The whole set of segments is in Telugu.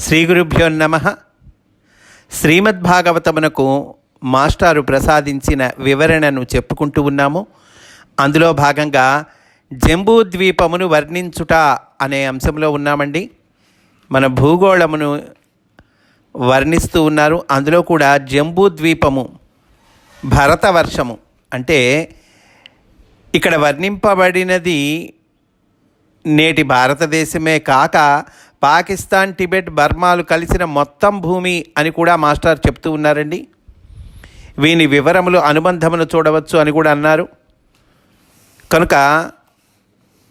శ్రీ గురుభ్యో నమ. శ్రీమద్భాగవతమునకు మాస్టారు ప్రసాదించిన వివరణను చెప్పుకుంటూ ఉన్నాము. అందులో భాగంగా జంబూద్వీపమును వర్ణించుట అనే అంశంలో ఉన్నామండి. మన భూగోళమును వర్ణిస్తూ ఉన్నారు. అందులో కూడా జంబూద్వీపము భరతవర్షము అంటే ఇక్కడ వర్ణింపబడినది నేటి భారతదేశమే కాక పాకిస్తాన్ టిబెట్ బర్మాలు కలిసిన మొత్తం భూమి అని కూడా మాస్టర్ చెప్తూ ఉన్నారండి. వీని వివరములు అనుబంధమును చూడవచ్చు అని కూడా అన్నారు. కనుక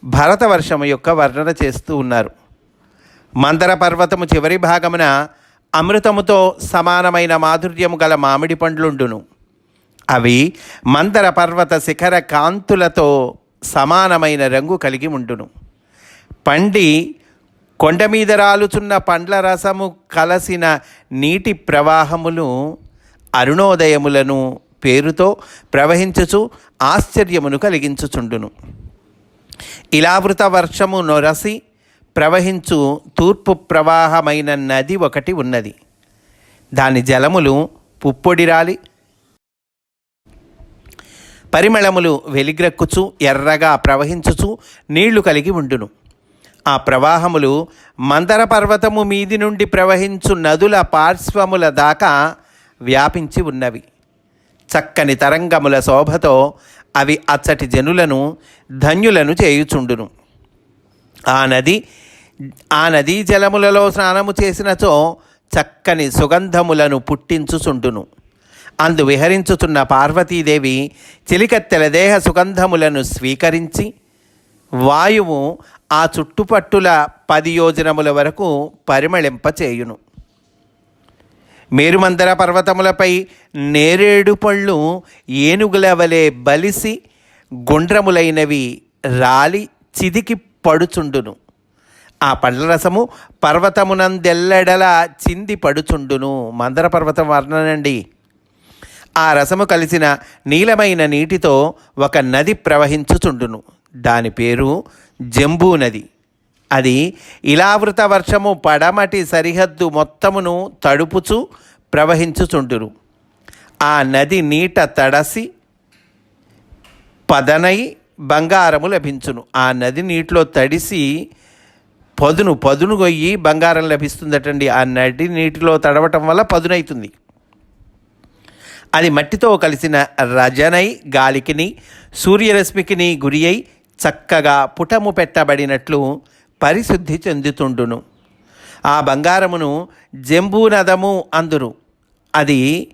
భరతవర్షము యొక్క వర్ణన చేస్తూ ఉన్నారు. మందర పర్వతము చివరి భాగమున అమృతముతో సమానమైన మాధుర్యము గల మామిడి పండ్లుండును. అవి మందర పర్వత శిఖర కాంతులతో సమానమైన రంగు కలిగి ఉండును. పండి కొండ మీద రాలుచున్న పండ్ల రసము కలసిన నీటి ప్రవాహములు అరుణోదయములను పేరుతో ప్రవహించుచు ఆశ్చర్యమును కలిగించుచుండును. ఇలావృత వర్షము నొరసి ప్రవహించు తూర్పు ప్రవాహమైన నది ఒకటి ఉన్నది. దాని జలములు పుప్పొడిరాలి పరిమళములు వెలిగ్రక్కుచు ఎర్రగా ప్రవహించుచు నీళ్ళు కలిగి ఉండును. ఆ ప్రవాహములు మందర పర్వతము మీది నుండి ప్రవహించు నదుల పార్శ్వముల దాకా వ్యాపించి ఉన్నవి. చక్కని తరంగముల శోభతో అవి అచ్చటి జనులను ధన్యులను చేయుచుండును. ఆ నది ఆ నదీ జలములలో స్నానము చేసినచో చక్కని సుగంధములను పుట్టించుచుండును. అందు విహరించుచున్న పార్వతీదేవి చిలికత్తెల దేహ సుగంధములను స్వీకరించి వాయువు ఆ చుట్టుపట్టుల పది యోజనముల వరకు పరిమళింపచేయును. మేరుమందర పర్వతములపై నేరేడు పళ్ళు ఏనుగుల వలె బలిసి గుండ్రములైనవి రాలి చిదికి పడుచుండును. ఆ పండ్ల రసము పర్వతమునందెల్లెడల చింది పడుచుండును. మందర పర్వతం వర్ణనండి. ఆ రసము కలిసిన నీలమైన నీటితో ఒక నది ప్రవహించుచుండును. దాని పేరు జంబూ నది. అది ఇలావృత వర్షము పడమటి సరిహద్దు మొత్తమును తడుపుచు ప్రవహించుచుండును. ఆ నది నీట తడసి పదనై బంగారము లభించును. ఆ నది నీటిలో తడిసి పదును పదును గొయ్యి బంగారం లభిస్తుందటండి. ఆ నది నీటిలో తడవటం వల్ల పదునైతుంది. అది మట్టితో కలిసిన రజనై గాలికిని సూర్యరశ్మికిని గురి అయి చక్కగా పుటము పెట్టబడినట్లు పరిశుద్ధి చెందుతుండును. ఆ బంగారమును జంబూనదము అందురు. అది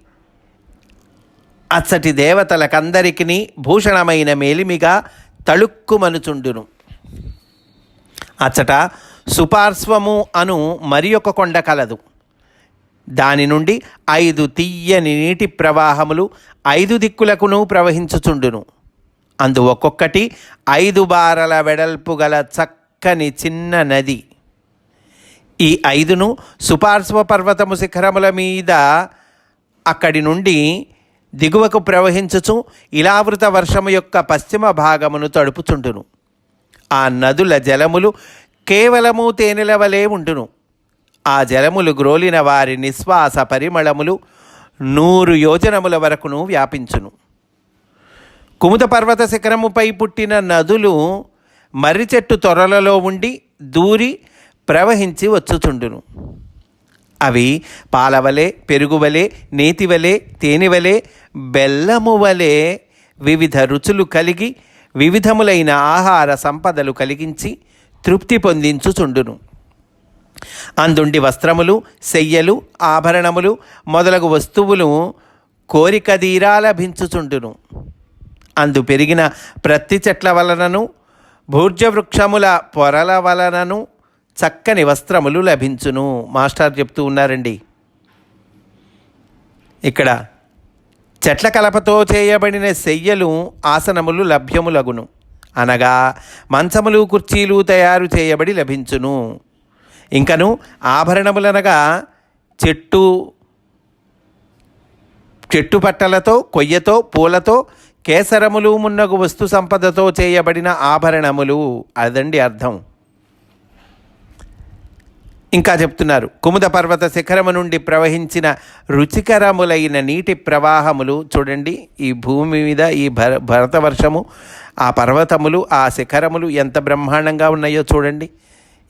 అచ్చటి దేవతలకందరికీ భూషణమైన మేలిమిగా తళుక్కుమనుచుండును. అచ్చట సుపార్శ్వము అను మరి ఒక కొండ కలదు. దాని నుండి ఐదు తీయని నీటి ప్రవాహములు ఐదు దిక్కులకును ప్రవహించుచుండును. అందు ఒక్కొక్కటి ఐదు బారల వెడల్పు గల చక్కని చిన్న నది. ఈ ఐదును సుపార్శ్వ పర్వతము శిఖరముల మీద అక్కడి నుండి దిగువకు ప్రవహించుచు ఇలావృత వర్షము యొక్క పశ్చిమ భాగమును తడుపుచుండును. ఆ నదుల జలములు కేవలము తేనెల వలె ఉండును. ఆ జలములు గ్రోలిన వారి నిశ్వాస పరిమళములు నూరు యోజనముల వరకును వ్యాపించును. కుముద పర్వత శిఖరముపై పుట్టిన నదులు మర్రి చెట్టు తొరలలో ఉండి దూరి ప్రవహించి వచ్చుచుండును. అవి పాలవలే పెరుగువలే నేతివలే తేనెవలే బెల్లము వలె వివిధ రుచులు కలిగి వివిధములైన ఆహార సంపదలు కలిగించి తృప్తి పొందించుచుండును. అందుండి వస్త్రములు శయ్యలు ఆభరణములు మొదలగు వస్తువులు కోరికదీరా లభించుచుండును. అందు పెరిగిన ప్రత్తి చెట్ల వలనను భూర్జవృక్షముల పొరల వలనను చక్కని వస్త్రములు లభించును. మాస్టర్ చెప్తూ ఉన్నారండి. ఇక్కడ చెట్ల కలపతో చేయబడిన శయ్యలు ఆసనములు లభ్యములగును. అనగా మంచములు కుర్చీలు తయారు చేయబడి లభించును. ఇంకను ఆభరణములనగా చెట్టు చెట్టు పట్టలతో కొయ్యతో పూలతో కేసరములు మున్నగు వస్తు సంపదతో చేయబడిన ఆభరణములు. అదండి అర్థం. ఇంకా చెప్తున్నారు కుముద పర్వత శిఖరము నుండి ప్రవహించిన రుచికరములైన నీటి ప్రవాహములు చూడండి ఈ భూమి మీద ఈ భర భరతవర్షము ఆ పర్వతములు ఆ శిఖరములు ఎంత బ్రహ్మాండంగా ఉన్నాయో చూడండి.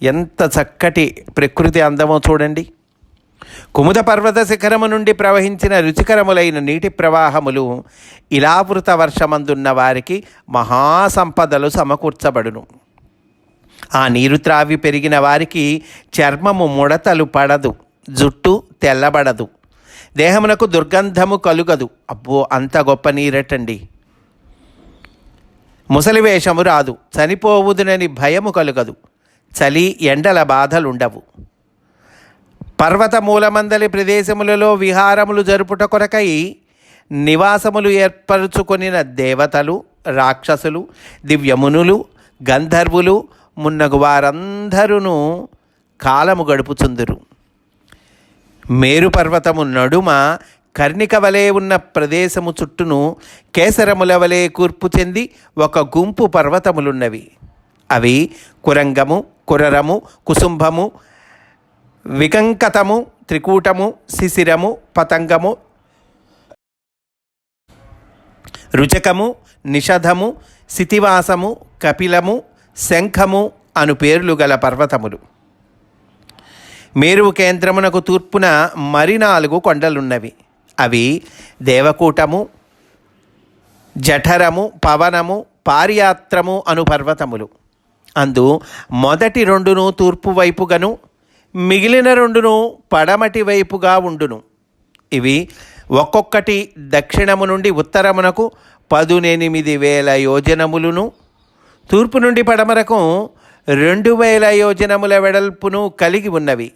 ఎంత చక్కటి ప్రకృతి అందమో చూడండి. కుముద పర్వత శిఖరము నుండి ప్రవహించిన రుచికరములైన నీటి ప్రవాహములు ఇలావృత వర్షమందున్న వారికి మహాసంపదలు సమకూర్చబడును. ఆ నీరు త్రావి పెరిగిన వారికి చర్మము ముడతలు పడదు జుట్టు తెల్లబడదు దేహమునకు దుర్గంధము కలుగదు. అబ్బో అంత గొప్ప నీరటండి. ముసలి వేషము రాదు చనిపోవుదునని భయము కలుగదు చలి ఎండల బాధలుండవు. పర్వత మూలమందలి ప్రదేశములలో విహారములు జరుపుట కొరకై నివాసములు ఏర్పరచుకొనిన దేవతలు రాక్షసులు దివ్యమునులు గంధర్వులు మున్నగు వారందరూ కాలము గడుపుచుందురు. మేరు పర్వతము నడుమ కర్ణిక వలె ఉన్న ప్రదేశము చుట్టూను కేసరముల వలె కూర్పు చెంది ఒక గుంపు పర్వతములున్నవి. అవి కురంగము కురరము కుసుంభము వికంకతము త్రికూటము శిశిరము పతంగము రుచకము నిషధము శితివాసము కపిలము శంఖము అను పేర్లు గల పర్వతములు. మేరువు కేంద్రమునకు తూర్పున మరి నాలుగు కొండలున్నవి. అవి దేవకూటము జఠరము పవనము పారియాత్రము అను పర్వతములు. అందు మొదటి రెండును తూర్పు వైపుగను మిగిలిన రెండును పడమటి వైపుగా ఉండును. ఇవి ఒక్కొక్కటి దక్షిణము నుండి ఉత్తరమునకు పదునెనిమిది వేల యోజనములను. తూర్పు నుండి పడమరకు రెండు వేల యోజనముల వెడల్పును కలిగి ఉన్నవి.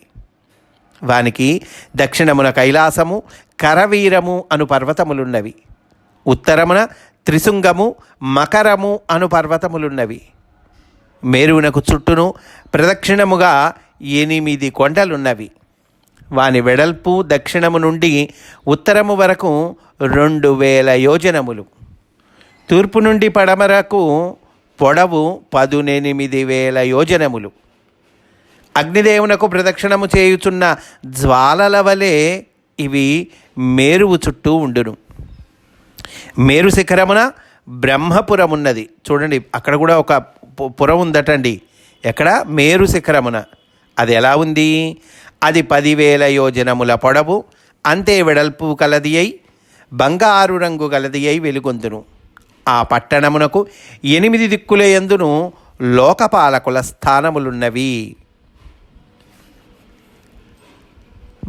వానికి దక్షిణమున కైలాసము కరవీరము అను పర్వతములున్నవి. ఉత్తరమున త్రిశుంగము మకరము అను పర్వతములున్నవి. మేరువునకు చుట్టూను ప్రదక్షిణముగా ఎనిమిది కొండలున్నవి. వాని వెడల్పు దక్షిణము నుండి ఉత్తరము వరకు రెండు వేల యోజనములు. తూర్పు నుండి పడమరకు పొడవు పదునెనిమిది వేల యోజనములు. అగ్నిదేవునకు ప్రదక్షిణము చేయుచున్న జ్వాలల వలె ఇవి మేరువు చుట్టూ ఉండును. మేరు శిఖరమున బ్రహ్మపురం ఉన్నది చూడండి అక్కడ కూడా ఒక పు- పురం ఉందటండి. ఎక్కడ? మేరు శిఖరమున. అది ఎలా ఉంది? అది పదివేల యోజనముల పొడవు అంతే వెడల్పు కలది అయి బంగారు రంగు గలది అయి వెలుగొందును. ఆ పట్టణమునకు ఎనిమిది దిక్కుల యందును లోకపాలకుల స్థానములున్నవి.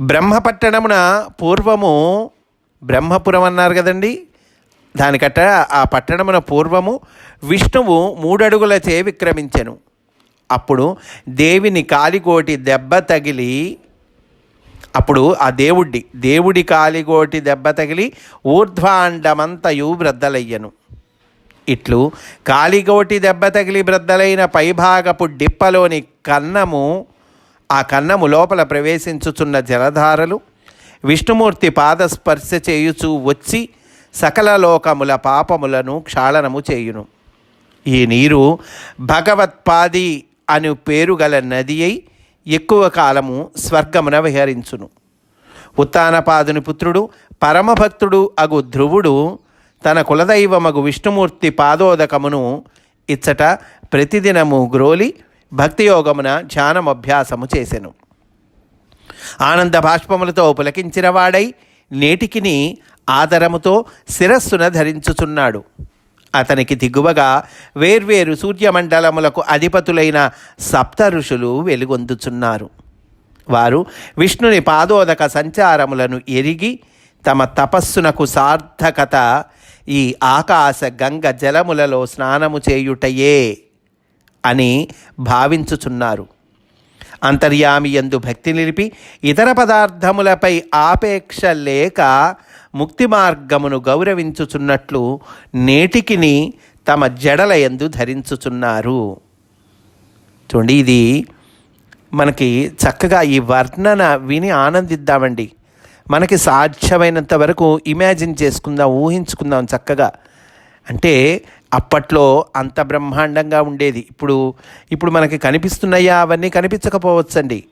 బ్రహ్మపట్టణమున పూర్వము బ్రహ్మపురం అన్నారు కదండి? దానికట్ట ఆ పట్టణమున పూర్వము విష్ణువు మూడడుగులచే విక్రమించెను. అప్పుడు దేవిని కాలిగోటి దెబ్బ తగిలి అప్పుడు ఆ దేవుడి దేవుడి కాలిగోటి దెబ్బ తగిలి ఊర్ధ్వాండమంతయు బ్రద్దలయ్యను. ఇట్లు కాలిగోటి దెబ్బ తగిలి బ్రద్దలైన పైభాగపు డిప్పలోని కన్నము ఆ కన్నము లోపల ప్రవేశించుచున్న జలధారలు విష్ణుమూర్తి పాదస్పర్శ చేయుచూ వచ్చి సకల లోకముల పాపములను క్షాళనము చేయును. ఈ నీరు భగవత్పాది అను పేరు గల నది అయి ఎక్కువ కాలము స్వర్గమున విహరించును. ఉత్తానపాదుని పుత్రుడు పరమభక్తుడు అగు ధ్రువుడు తన కులదైవమగు విష్ణుమూర్తి పాదోదకమును ఇచ్చట ప్రతిదినము గ్రోలి భక్తియోగమున ధ్యానమభ్యాసము చేసెను. ఆనంద భాష్పములతో పులకించినవాడై నేటికిని ఆదరముతో శిరస్సున ధరించుచున్నాడు. అతనికి దిగువగా వేర్వేరు సూర్యమండలములకు అధిపతులైన సప్త ఋషులు వెలుగొందుచున్నారు. వారు విష్ణుని పాదోదక సంచారములను ఎరిగి తమ తపస్సునకు సార్థకత ఈ ఆకాశ గంగ జలములలో స్నానము చేయుటయే అని భావించుచున్నారు. అంతర్యామి యందు భక్తి నిలిపి ఇతర పదార్థములపై ఆపేక్ష లేక ముక్తి మార్గమును గౌరవించుచున్నట్లు నేటికిని తమ జడల ఎందు ధరించుచున్నారు. చూడండి ఇది మనకి చక్కగా ఈ వర్ణన విని ఆనందిద్దామండి. మనకి సాధ్యమైనంత వరకు ఇమాజిన్ చేసుకుందాం ఊహించుకుందాం చక్కగా. అంటే అప్పట్లో అంత బ్రహ్మాండంగా ఉండేది. ఇప్పుడు ఇప్పుడు మనకి కనిపిస్తున్నాయా? అవన్నీ కనిపించకపోవచ్చండి.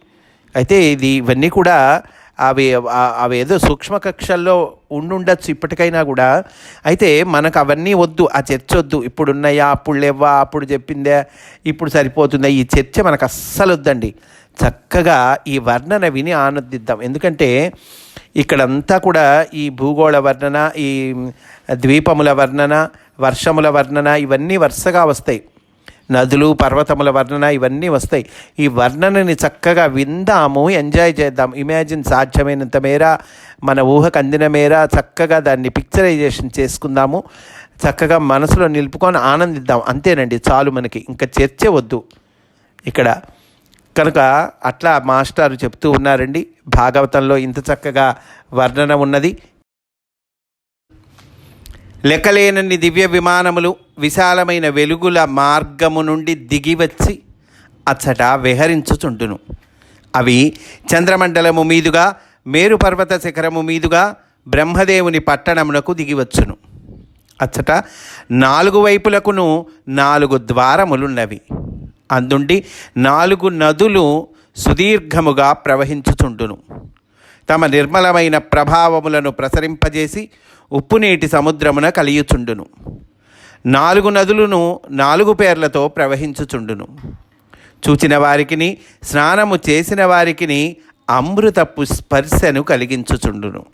అయితే ఇది ఇవన్నీ కూడా అవి అవేదో అవి ఏదో సూక్ష్మ కక్షల్లో ఉండుండొచ్చు ఇప్పటికైనా కూడా. అయితే మనకు అవన్నీ వద్దు ఆ చర్చ వద్దు. ఇప్పుడు ఉన్నాయా అప్పుడు లేవా అప్పుడు చెప్పిందే ఇప్పుడు సరిపోతుందా ఈ చర్చ మనకు అస్సలు వద్దండి. చక్కగా ఈ వర్ణన విని ఆనందిద్దాం. ఎందుకంటే ఇక్కడంతా కూడా ఈ భూగోళ వర్ణన ఈ ద్వీపముల వర్ణన వర్షముల వర్ణన ఇవన్నీ వరుసగా వస్తాయి. నదులు పర్వతముల వర్ణన ఇవన్నీ వస్తాయి. ఈ వర్ణనని చక్కగా విందాము ఎంజాయ్ చేద్దాం. ఇమాజిన్ సాధ్యమైనంత మేర మన ఊహకు అందిన మేర చక్కగా దాన్ని పిక్చరైజేషన్ చేసుకుందాము. చక్కగా మనసులో నిలుపుకొని ఆనందిద్దాం. అంతేనండి చాలు మనకి. ఇంకా చర్చ వద్దు. ఇక్కడ కనుక అట్లా మాస్టారు చెప్తూ ఉన్నారండి. భాగవతంలో ఇంత చక్కగా వర్ణన ఉన్నది. లెక్కలేనన్ని దివ్య విమానములు విశాలమైన వెలుగుల మార్గము నుండి దిగివచ్చి అచ్చట విహరించుచుండును. అవి చంద్రమండలము మీదుగా మేరుపర్వత శిఖరము మీదుగా బ్రహ్మదేవుని పట్టణమునకు దిగివచ్చును. అచ్చట నాలుగు వైపులకును నాలుగు ద్వారములున్నవి. అందుండి నాలుగు నదులు సుదీర్ఘముగా ప్రవహించుచుండును. తమ నిర్మలమైన ప్రభావములను ప్రసరింపజేసి ఉప్పునీటి సముద్రమున కలియుచుండును. నాలుగు నదులను నాలుగు పేర్లతో ప్రవహించుచుండును. చూచిన వారికిని స్నానము చేసిన వారికిని అమృతపు స్పర్శను కలిగించుచుండును.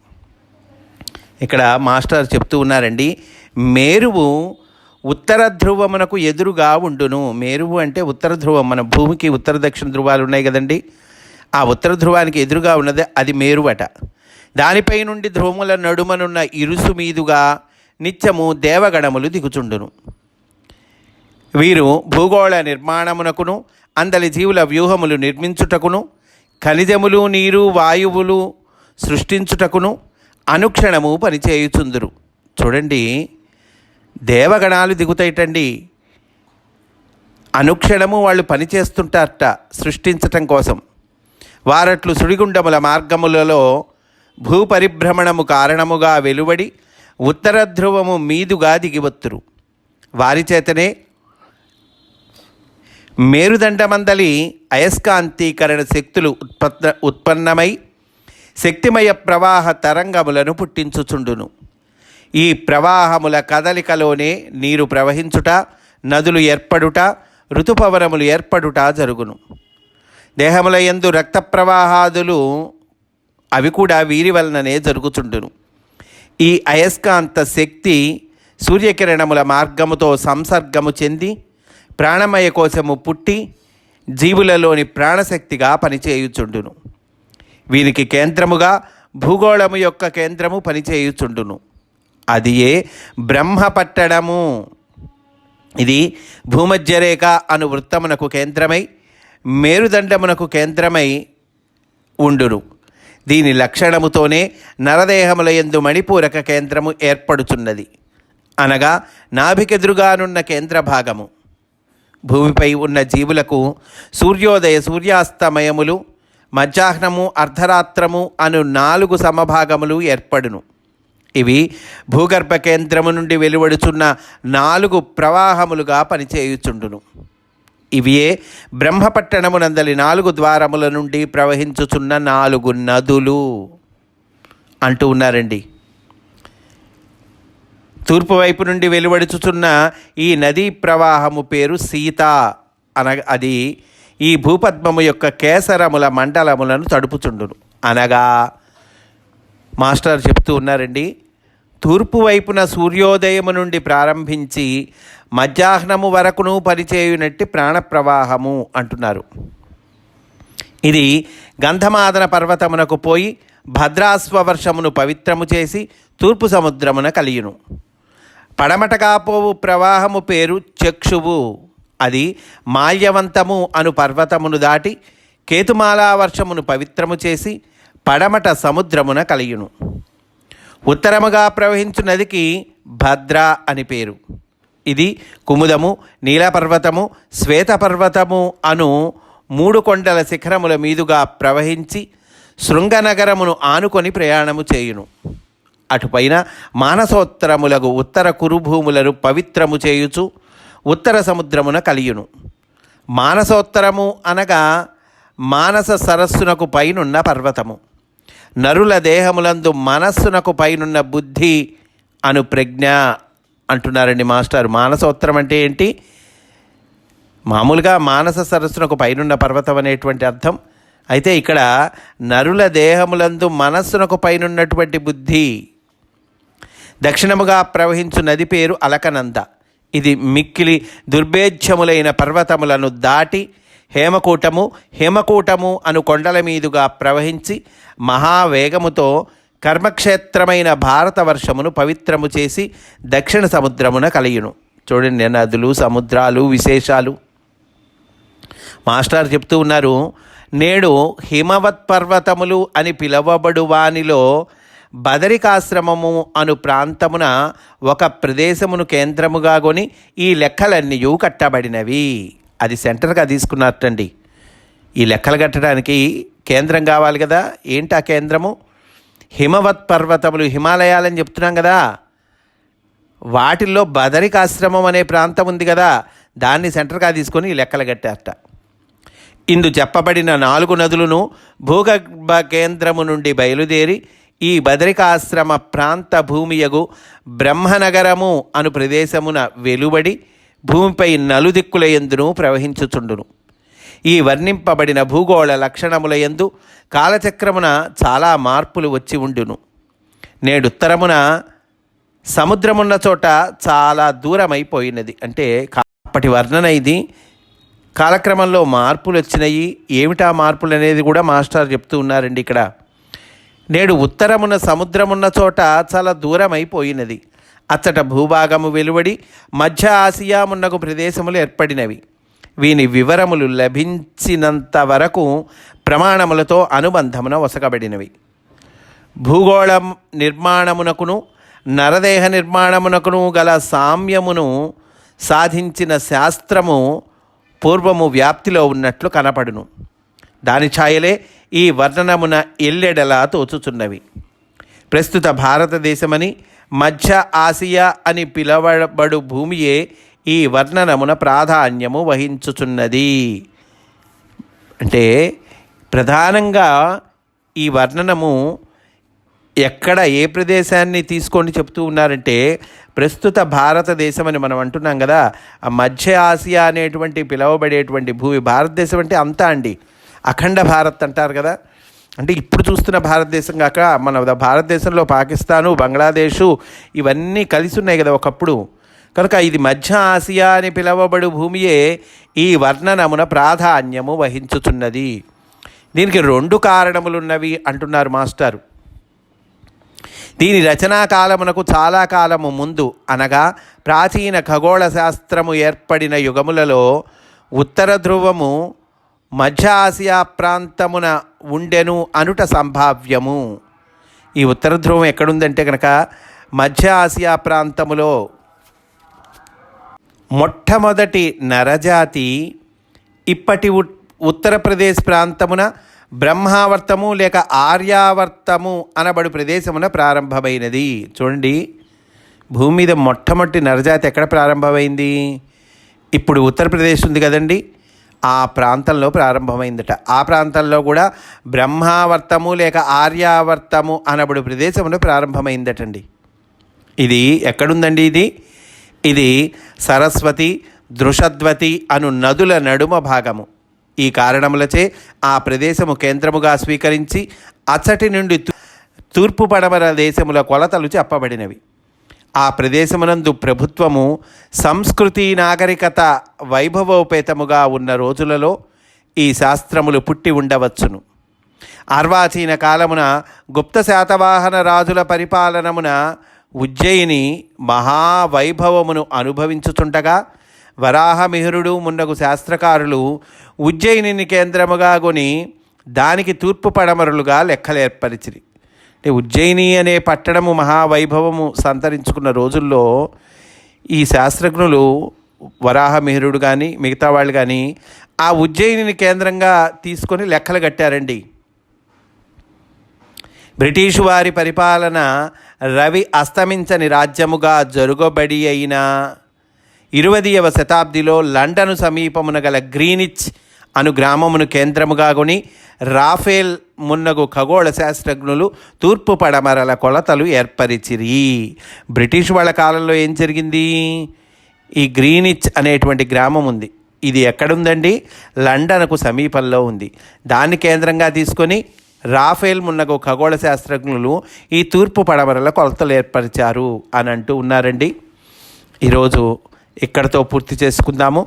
ఇక్కడ మాస్టర్ చెప్తూ ఉన్నారండి మేరువు ఉత్తర ధ్రువమునకు ఎదురుగా ఉండును. మేరువు అంటే ఉత్తర ధ్రువం మన భూమికి ఉత్తర దక్షిణ ధ్రువాలు ఉన్నాయి కదండి. ఆ ఉత్తర ధ్రువానికి ఎదురుగా ఉన్నది అది మేరువట. దానిపై నుండి ధ్రువముల నడుమనున్న ఇరుసు మీదుగా నిత్యము దేవగణములు దిగుచుండును. వీరు భూగోళ నిర్మాణమునకును అందలి జీవుల వ్యూహములు నిర్మించుటకును ఖనిజములు నీరు వాయువులు సృష్టించుటకును అనుక్షణము పనిచేయుచుందురు. చూడండి దేవగణాలు దిగుతాయిటండి. అనుక్షణము వాళ్ళు పనిచేస్తుంటారట సృష్టించటం కోసం. వారట్లు సుడిగుండముల మార్గములలో భూపరిభ్రమణము కారణముగా వెలువడి ఉత్తర ధ్రువము మీదుగా దిగివత్తురు. వారి చేతనే మేరుదండమందలి అయస్కాంతీకరణ శక్తులు ఉత్పన్న ఉత్పన్నమై శక్తిమయ ప్రవాహ తరంగములను పుట్టించుచుండును. ఈ ప్రవాహముల కదలికలోనే నీరు ప్రవహించుట నదులు ఏర్పడుట ఋతుపవనములు ఏర్పడుట జరుగును. దేహముల ఎందు రక్త ప్రవాహాదులు అవి కూడా వీరి వలననే జరుగుచుండును ఈ అయస్కాంత శక్తి సూర్యకిరణముల మార్గముతో సంసర్గము చెంది ప్రాణమయ కోశము పుట్టి జీవులలోని ప్రాణశక్తిగా పనిచేయుచుండును. వీరికి కేంద్రముగా భూగోళము యొక్క కేంద్రము పనిచేయుచుండును. అది ఏ బ్రహ్మ పట్టడము ఇది భూమధ్యరేఖ అను వృత్తమునకు కేంద్రమై మేరుదండమునకు కేంద్రమై ఉండును. దీని లక్షణముతోనే నరదేహముల యందు మణిపూరక కేంద్రము ఏర్పడుచున్నది. అనగా నాభికెదురుగానున్న కేంద్ర భాగము. భూమిపై ఉన్న జీవులకు సూర్యోదయ సూర్యాస్తమయములు మధ్యాహ్నము అర్ధరాత్రము అను నాలుగు సమభాగములు ఏర్పడును. ఇవి భూగర్భ కేంద్రము నుండి వెలువడుచున్న నాలుగు ప్రవాహములుగా పనిచేయుచుండును. ఇవియే బ్రహ్మపట్టణమునందలి నాలుగు ద్వారముల నుండి ప్రవహించుచున్న నాలుగు నదులు అంటూ ఉన్నారండి. తూర్పు వైపు నుండి వెలువడుచుచున్న ఈ నదీ ప్రవాహము పేరు సీత అనగా అది ఈ భూపద్మము యొక్క కేసరముల మండలములను తడుపుచుండును. అనగా మాస్టర్ చెప్తూ ఉన్నారండి తూర్పు వైపున సూర్యోదయము నుండి ప్రారంభించి మధ్యాహ్నము వరకును పనిచేయునట్టి ప్రాణప్రవాహము అంటున్నారు. ఇది గంధమాదన పర్వతమునకు పోయి భద్రాస్వ వర్షమును పవిత్రము చేసి తూర్పు సముద్రమున కలియును. పడమటకాపోవు ప్రవాహము పేరు చక్షువు. అది మాల్యవంతము అను పర్వతమును దాటి కేతుమాలా వర్షమును పవిత్రము చేసి పడమట సముద్రమున కలియును. ఉత్తరముగా ప్రవహించు నదికి భద్ర అని పేరు. ఇది కుముదము నీలపర్వతము శ్వేతపర్వతము అను మూడు కొండల శిఖరముల మీదుగా ప్రవహించి శృంగనగరమును ఆనుకొని ప్రయాణము చేయును. అటుపైన మానసోత్తరములకు ఉత్తర కురుభూములను పవిత్రము చేయుచు ఉత్తర సముద్రమున కలియును. మానసోత్తరము అనగా మానస సరస్సునకు పైనున్న పర్వతము. నరుల దేహములందు మనస్సునకు పైనున్న బుద్ధి అను ప్రజ్ఞ అంటున్నారండి మాస్టర్. మానసోత్తరం అంటే ఏంటి? మామూలుగా మానస సరస్సునకు పైనున్న పర్వతం అనేటువంటి అర్థం. అయితే ఇక్కడ నరుల దేహములందు మనస్సునకు పైనున్నటువంటి బుద్ధి. దక్షిణముగా ప్రవహించు నది పేరు అలకనంద. ఇది మిక్కిలి దుర్భేద్యములైన పర్వతములను దాటి హేమకూటము హేమకూటము అను కొండల మీదుగా ప్రవహించి మహావేగముతో కర్మక్షేత్రమైన భారత వర్షమును పవిత్రము చేసి దక్షిణ సముద్రమున కలియును. చూడండి నదులు సముద్రాలు విశేషాలు. మాస్టర్ చెప్తూ ఉన్నారు నేడు హిమవత్ పర్వతములు అని పిలువబడు వానిలో బదరికాశ్రమము అను ప్రాంతమున ఒక ప్రదేశమును కేంద్రముగా కొని ఈ లెక్కలన్నీ కట్టబడినవి. అది సెంటర్గా తీసుకున్నట్టండి ఈ లెక్కలు కట్టడానికి కేంద్రం కావాలి కదా. ఏంటి ఆ కేంద్రము? హిమవత్ పర్వతములు హిమాలయాలని చెప్తున్నాం కదా. వాటిల్లో బదరికాశ్రమం అనే ప్రాంతం ఉంది కదా. దాన్ని సెంటర్గా తీసుకొని ఈ లెక్కలు కట్టారట. ఇందు చెప్పబడిన నాలుగు నదులను భూగర్భ కేంద్రము నుండి బయలుదేరి ఈ బదరికాశ్రమ ప్రాంత భూమియగు బ్రహ్మనగరము అను ప్రదేశమున వెలువడి భూమిపై నలుదిక్కుల ఎందును ప్రవహించుచుండును. ఈ వర్ణింపబడిన భూగోళ లక్షణముల యందు కాలచక్రమున చాలా మార్పులు వచ్చి ఉండును. నేడుత్తరమున సముద్రమున్న చోట చాలా దూరమైపోయినది. అంటే అప్పటి వర్ణన ఇది. కాలక్రమంలో మార్పులు వచ్చినాయి. ఏమిటా మార్పులు అనేది కూడా మాస్టర్ చెప్తూ ఉన్నారండి ఇక్కడ. నేడు ఉత్తరమున సముద్రమున్న చోట చాలా దూరం అయిపోయినది అచ్చట భూభాగము వెలువడి మధ్య ఆసియా ప్రదేశములు ఏర్పడినవి. వీని వివరములు లభించినంత వరకు ప్రమాణములతో అనుబంధమున వసకబడినవి భూగోళం నిర్మాణమునకును నరదేహ నిర్మాణమునకును గల సామ్యమును సాధించిన శాస్త్రము పూర్వము వ్యాప్తిలో ఉన్నట్లు కనపడును. దాని ఛాయలే ఈ వర్ణనమున ఎల్లెడలా తోచుచున్నవి. ప్రస్తుత భారతదేశమని మధ్య ఆసియా అని పిలవబడు భూమియే ఈ వర్ణనమున ప్రాధాన్యము వహించుచున్నది. అంటే ప్రధానంగా ఈ వర్ణనము ఎక్కడ ఏ ప్రదేశాన్ని తీసుకొని చెప్తూ ఉన్నారంటే ప్రస్తుత భారతదేశం అని మనం అంటున్నాం కదా ఆ మధ్య ఆసియా అనేటువంటి పిలువబడేటువంటి భూమి భారతదేశం అంటే అంతా అండి. అఖండ భారత్ అంటారు కదా. అంటే ఇప్పుడు చూస్తున్న భారతదేశం కాక మన భారతదేశంలో పాకిస్తాను బంగ్లాదేశు ఇవన్నీ కలిసి ఉన్నాయి కదా ఒకప్పుడు. కనుక ఇది మధ్య ఆసియా అని పిలువబడు భూమియే ఈ వర్ణనమున ప్రాధాన్యము వహించుతున్నది. దీనికి రెండు కారణములున్నవి అంటున్నారు మాస్టారు. దీని రచనా కాలమునకు చాలా కాలము ముందు అనగా ప్రాచీన ఖగోళ శాస్త్రము ఏర్పడిన యుగములలో ఉత్తర ధ్రువము మధ్య ఆసియా ప్రాంతమున ఉండెను అనుట సంభావ్యము. ఈ ఉత్తర ధ్రువం ఎక్కడుందంటే కనుక మధ్య ఆసియా ప్రాంతములో మొట్టమొదటి నరజాతి ఇప్పటి ఉత్తరప్రదేశ్ ప్రాంతమున బ్రహ్మావర్తము లేక ఆర్యావర్తము అనబడు ప్రదేశమున ప్రారంభమైనది. చూడండి భూమి మీద మొట్టమొదటి నరజాతి ఎక్కడ ప్రారంభమైంది? ఇప్పుడు ఉత్తరప్రదేశ్ ఉంది కదండి. ఆ ప్రాంతంలో ప్రారంభమైందట. ఆ ప్రాంతంలో కూడా బ్రహ్మావర్తము లేక ఆర్యావర్తము అనబడు ప్రదేశంలో ప్రారంభమైందటండి. ఇది ఎక్కడుందండి ఇది? ఇది సరస్వతి దృషద్వతి అను నదుల నడుమ భాగము. ఈ కారణములచే ఆ ప్రదేశము కేంద్రముగా స్వీకరించి అచ్చటి నుండి తూర్పు పడమర దేశముల కొలతలు చెప్పబడినవి. ఆ ప్రదేశమునందు ప్రభుత్వము సంస్కృతి నాగరికత వైభవోపేతముగా ఉన్న రోజులలో ఈ శాస్త్రములు పుట్టి ఉండవచ్చును. అర్వాచీన కాలమున గుప్త శాతవాహన రాజుల పరిపాలనమున ఉజ్జయిని మహావైభవమును అనుభవించుచుండగా వరాహమిహురుడు మున్నగు శాస్త్రకారులు ఉజ్జయినిని కేంద్రముగా కొని దానికి తూర్పు పడమరులుగా లెక్కలేర్పరిచిరి. అంటే ఉజ్జయిని అనే పట్టణము మహావైభవము సంతరించుకున్న రోజుల్లో ఈ శాస్త్రజ్ఞులు వరాహమిహిరుడు కానీ మిగతా వాళ్ళు కానీ ఆ ఉజ్జయినిని కేంద్రంగా తీసుకొని లెక్కలు కట్టారండి. బ్రిటిషు వారి పరిపాలన రవి అస్తమించని రాజ్యముగా జరుగబడి అయిన ఇరవదియవ శతాబ్దిలో లండన్ సమీపమున గల గ్రీనిచ్ అను గ్రామమును కేంద్రముగా కొని రాఫేల్ మున్నగు ఖగోళ శాస్త్రజ్ఞులు తూర్పు పడమరల కొలతలు ఏర్పరిచిరి. బ్రిటిష్ వాళ్ళ కాలంలో ఏం జరిగింది? ఈ గ్రీనిచ్ అనేటువంటి గ్రామం ఉంది. ఇది ఎక్కడుందండి? లండన్కు సమీపంలో ఉంది. దాన్ని కేంద్రంగా తీసుకొని రాఫేల్ మున్నగు ఖగోళ శాస్త్రజ్ఞులు ఈ తూర్పు పడమరల కొలతలు ఏర్పరిచారు అని అంటూ ఉన్నారండి. ఈరోజు ఇక్కడతో పూర్తి చేసుకుందాము.